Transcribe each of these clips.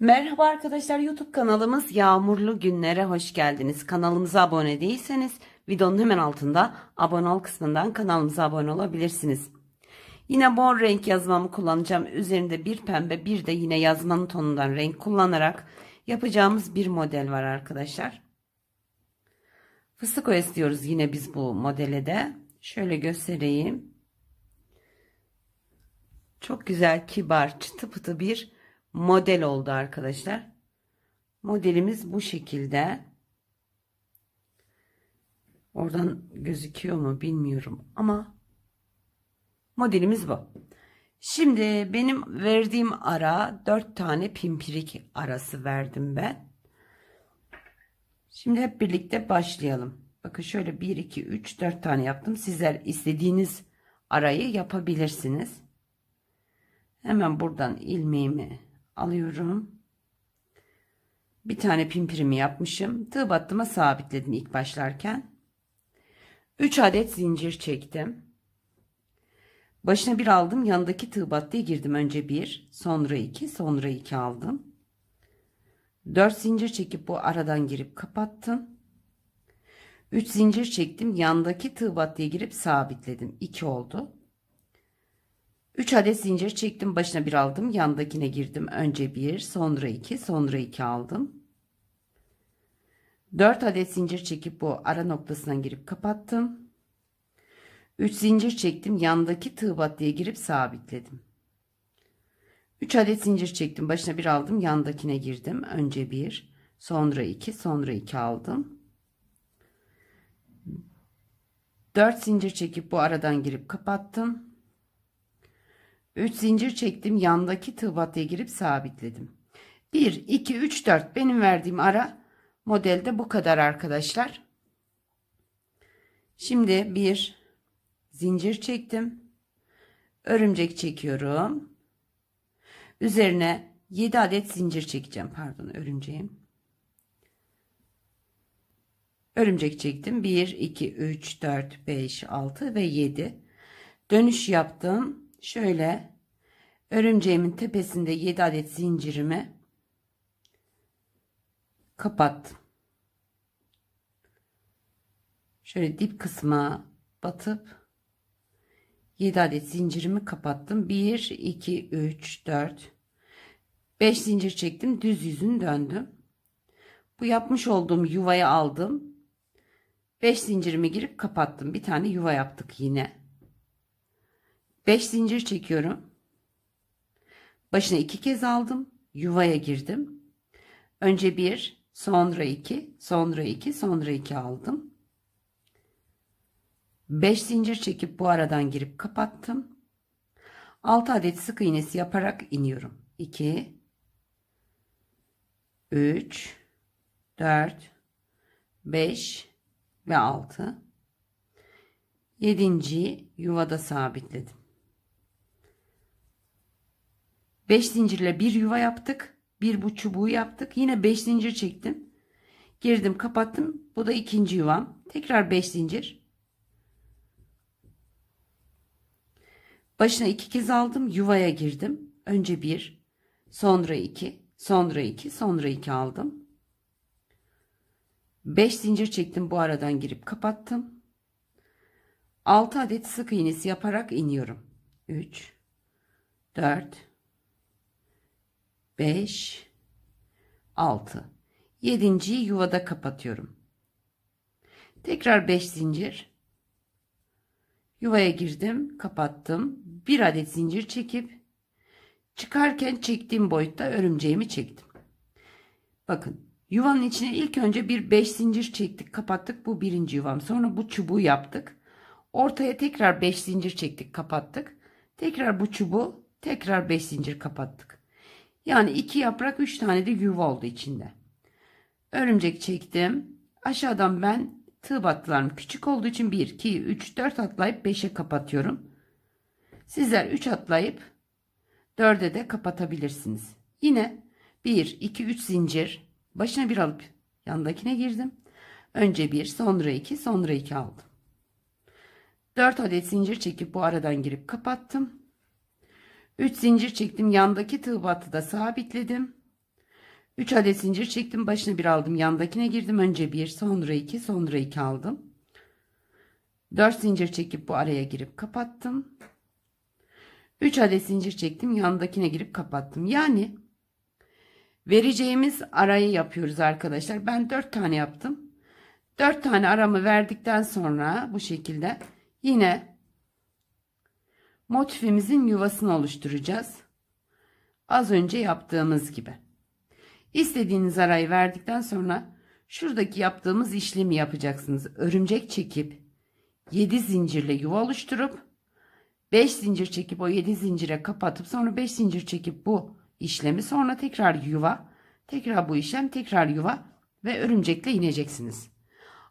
Merhaba arkadaşlar YouTube kanalımız Yağmurlu Günlere hoş geldiniz. Kanalımıza abone değilseniz videonun hemen altında abone ol kısmından kanalımıza abone olabilirsiniz. Yine mor renk yazmamı kullanacağım. Üzerinde bir pembe bir de yine yazmanın tonundan renk kullanarak yapacağımız bir model var arkadaşlar. Fıstık oyası diyoruz yine biz bu modele de. Şöyle göstereyim. Çok güzel kibar çıtı pıtı bir model oldu arkadaşlar. Modelimiz bu şekilde. Oradan gözüküyor mu bilmiyorum ama modelimiz bu. Şimdi benim verdiğim ara 4 tane pimpirik arası verdim ben. Şimdi hep birlikte başlayalım. Bakın şöyle 1 2 3 4 tane yaptım. Sizler istediğiniz arayı yapabilirsiniz. Hemen buradan ilmeğimi alıyorum. Bir tane pimpirimi yapmışım. Tığ battıma sabitledim ilk başlarken. 3 adet zincir çektim. Başına bir aldım. Yanındaki tığ battıya girdim. Önce bir, sonra iki, sonra iki aldım. 4 zincir çekip bu aradan girip kapattım. 3 zincir çektim. Yandaki tığ battıya girip sabitledim. 2 oldu. 3 adet zincir çektim başına bir aldım yandakine girdim. Önce bir sonra iki sonra iki aldım. 4 adet zincir çekip bu ara noktasına girip kapattım. 3 zincir çektim yandaki tığ battıya girip sabitledim. 3 adet zincir çektim başına bir aldım yandakine girdim. Önce bir sonra iki sonra iki aldım. 4 zincir çekip bu aradan girip kapattım 3 zincir çektim yandaki tığ girip sabitledim. 1 2 3 4 benim verdiğim ara modelde bu kadar arkadaşlar. Şimdi bir zincir çektim. Örümcek çekiyorum. Üzerine 7 adet zincir çekeceğim. Pardon örümceğim. Örümcek çektim. 1 2 3 4 5 6 ve 7 dönüş yaptım şöyle örümceğimin tepesinde 7 adet zincirimi kapattım. Şöyle dip kısma batıp 7 adet zincirimi kapattım. 1 2 3 4 5 zincir çektim. Düz yüzünü döndüm. Bu yapmış olduğum yuvayı aldım. 5 zincirimi girip kapattım. Bir tane yuva yaptık yine. 5 zincir çekiyorum. Başına iki kez aldım. Yuvaya girdim. Önce bir, sonra iki, sonra iki, sonra iki aldım. 5 zincir çekip bu aradan girip kapattım. 6 adet sık iğnesi yaparak iniyorum. 2 3 4 5 ve 6 7. yuvada sabitledim. 5 zincirle bir yuva yaptık. Bir bu çubuğu yaptık. Yine 5 zincir çektim. Girdim kapattım. Bu da ikinci yuvam. Tekrar 5 zincir. Başına iki kez aldım. Yuvaya girdim. Önce bir, sonra iki, sonra iki, sonra iki aldım. 5 zincir çektim. Bu aradan girip kapattım. 6 adet sık iğnesi yaparak iniyorum. 3 4 5 6 7. yuvada kapatıyorum. Tekrar 5 zincir. Yuvaya girdim, kapattım. Bir adet zincir çekip çıkarken çektiğim boyutta örümceğimi çektim. Bakın, yuvanın içine ilk önce bir 5 zincir çektik, kapattık. Bu birinci yuvam. Sonra bu çubuğu yaptık. Ortaya tekrar 5 zincir çektik, kapattık. Tekrar bu çubuğu, tekrar 5 zincir kapattık. Yani iki yaprak üç tane de yuva oldu içinde. Örümcek çektim. Aşağıdan ben tığ battılarım küçük olduğu için 1, 2, 3, 4 atlayıp 5'e kapatıyorum. Sizler 3 atlayıp 4'e de kapatabilirsiniz. Yine 1, 2, 3 zincir başına bir alıp yandakine girdim. Önce 1, sonra 2, sonra 2 aldım. 4 adet zincir çekip bu aradan girip kapattım. 3 zincir çektim. Yandaki tığ battıda sabitledim. 3 adet zincir çektim. Başına bir aldım. Yandakine girdim. Önce bir, sonra iki, sonra iki aldım. 4 zincir çekip bu araya girip kapattım. 3 adet zincir çektim. Yandakine girip kapattım. Yani vereceğimiz arayı yapıyoruz arkadaşlar. Ben 4 tane yaptım. 4 tane aramı verdikten sonra bu şekilde yine motifimizin yuvasını oluşturacağız. Az önce yaptığımız gibi. İstediğiniz arayı verdikten sonra şuradaki yaptığımız işlemi yapacaksınız. Örümcek çekip 7 zincirle yuva oluşturup 5 zincir çekip o 7 zincire kapatıp sonra 5 zincir çekip bu işlemi sonra tekrar yuva, tekrar bu işlem, tekrar yuva ve örümcekle ineceksiniz.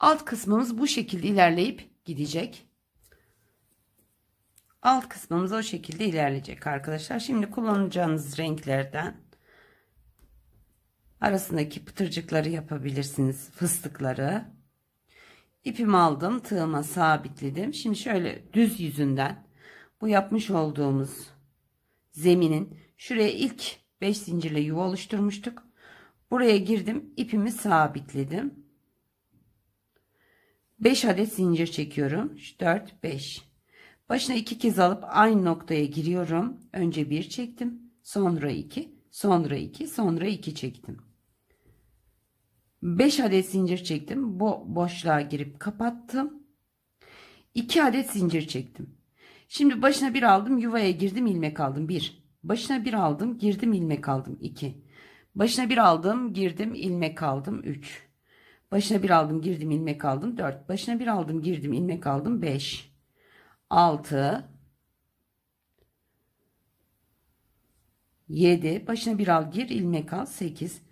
Alt kısmımız bu şekilde ilerleyip gidecek. Alt kısmımız o şekilde ilerleyecek arkadaşlar. Şimdi kullanacağınız renklerden arasındaki pıtırcıkları yapabilirsiniz. Fıstıkları. İpimi aldım. Tığıma sabitledim. Şimdi şöyle düz yüzünden bu yapmış olduğumuz zeminin şuraya ilk 5 zincirle yuva oluşturmuştuk. Buraya girdim. ipimi sabitledim. 5 adet zincir çekiyorum. 4 5. Başına iki kez alıp aynı noktaya giriyorum. Önce bir çektim. Sonra iki. Sonra iki. Sonra iki çektim. 5 adet zincir çektim. Bu boşluğa girip kapattım. 2 adet zincir çektim. Şimdi başına bir aldım. Yuvaya girdim. ilmek aldım. 1. Başına bir aldım. Girdim. ilmek aldım. 2. Başına bir aldım. Girdim. ilmek aldım. 3. Başına bir aldım. Girdim. ilmek aldım. 4. Başına bir aldım. Girdim. ilmek aldım. 5. 6 7 başına bir al gir ilmek al 8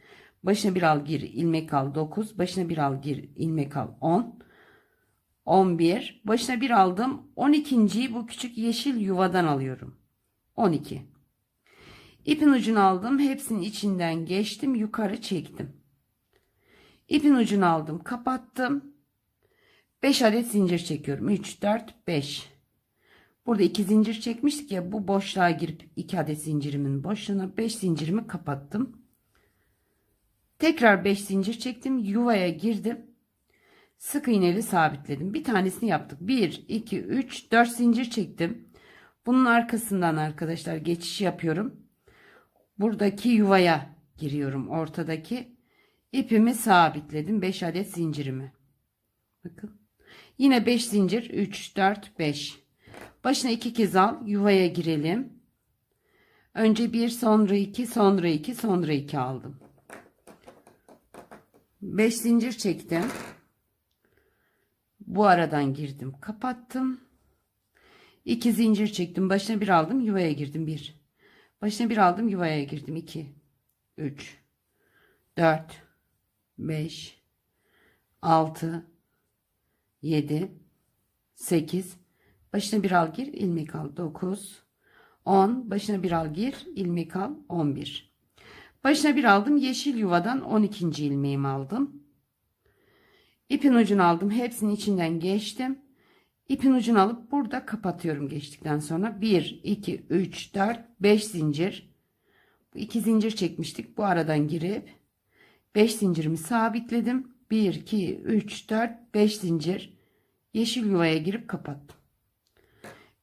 başına bir al gir ilmek al 9 başına bir al gir ilmek al 10 11 başına bir aldım. 12.yi bu küçük yeşil yuvadan alıyorum. 12 ipin ucunu aldım. Hepsinin içinden geçtim. Yukarı çektim. İpin ucunu aldım. Kapattım. 5 adet zincir çekiyorum. 3 4 5 Burada iki zincir çekmiştik ya bu boşluğa girip iki adet zincirimin boşluğuna 5 zincirimi kapattım. Tekrar 5 zincir çektim. Yuvaya girdim. Sık iğneli sabitledim. Bir tanesini yaptık. 1, 2, 3, 4 zincir çektim. Bunun arkasından arkadaşlar geçiş yapıyorum. Buradaki yuvaya giriyorum. Ortadaki ipimi sabitledim. 5 adet zincirimi. Bakın. Yine 5 zincir. 3, 4, 5. Başına iki kez al. Yuvaya girelim. Önce bir sonra iki sonra iki sonra iki aldım. Beş zincir çektim. Bu aradan girdim. Kapattım. İki zincir çektim. Başına bir aldım. Yuvaya girdim. Bir. Başına bir aldım. Yuvaya girdim. iki. Üç. Dört. Beş. Altı. Yedi. Sekiz. Başına bir al gir ilmek al. 9 10 başına bir al gir ilmek al. 11 başına bir aldım yeşil yuvadan 12. ilmeğimi aldım. İpin ucunu aldım hepsinin içinden geçtim. İpin ucunu alıp burada kapatıyorum geçtikten sonra. 1 2 3 4 5 zincir. Bu iki zincir çekmiştik bu aradan girip 5 zincirimi sabitledim. 1 2 3 4 5 zincir. Yeşil yuvaya girip kapattım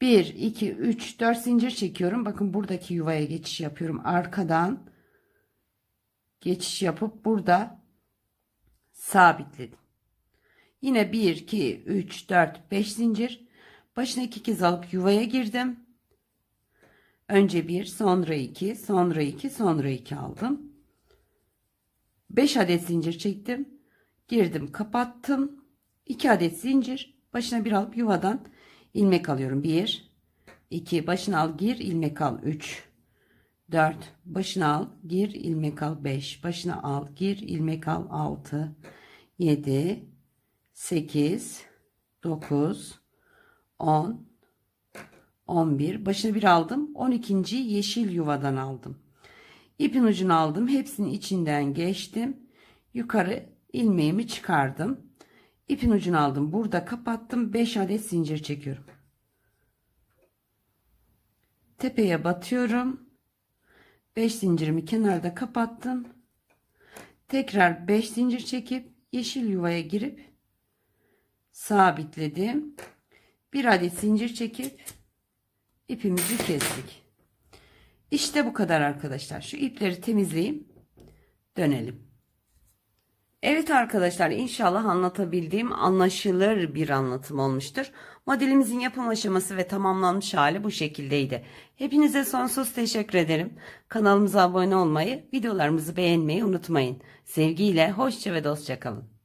1 2 3 4 zincir çekiyorum. Bakın buradaki yuvaya geçiş yapıyorum. Arkadan geçiş yapıp burada sabitledim. Yine 1 2 3 4 5 zincir. Başına iki kez alıp yuvaya girdim. Önce bir sonra iki sonra iki sonra iki aldım. 5 adet zincir çektim. Girdim kapattım. 2 adet zincir. Başına bir alıp yuvadan ilmek alıyorum. 1 2 başına al gir. İlmek al. 3 4 başına al gir. İlmek al. 5 başına al gir. İlmek al. 6 7 8 9 10 11 başına bir aldım. 12. yeşil yuvadan aldım. İpin ucunu aldım. Hepsinin içinden geçtim. Yukarı ilmeğimi çıkardım ipin ucunu aldım burada kapattım 5 adet zincir çekiyorum tepeye batıyorum 5 zincirimi kenarda kapattım Tekrar 5 zincir çekip yeşil yuvaya girip sabitledim. Bir adet zincir çekip ipimizi kestik. İşte bu kadar arkadaşlar. Şu ipleri temizleyeyim. Dönelim. Evet arkadaşlar inşallah anlatabildiğim anlaşılır bir anlatım olmuştur. Modelimizin yapım aşaması ve tamamlanmış hali bu şekildeydi. Hepinize sonsuz teşekkür ederim. Kanalımıza abone olmayı, videolarımızı beğenmeyi unutmayın. Sevgiyle, hoşça ve dostça kalın.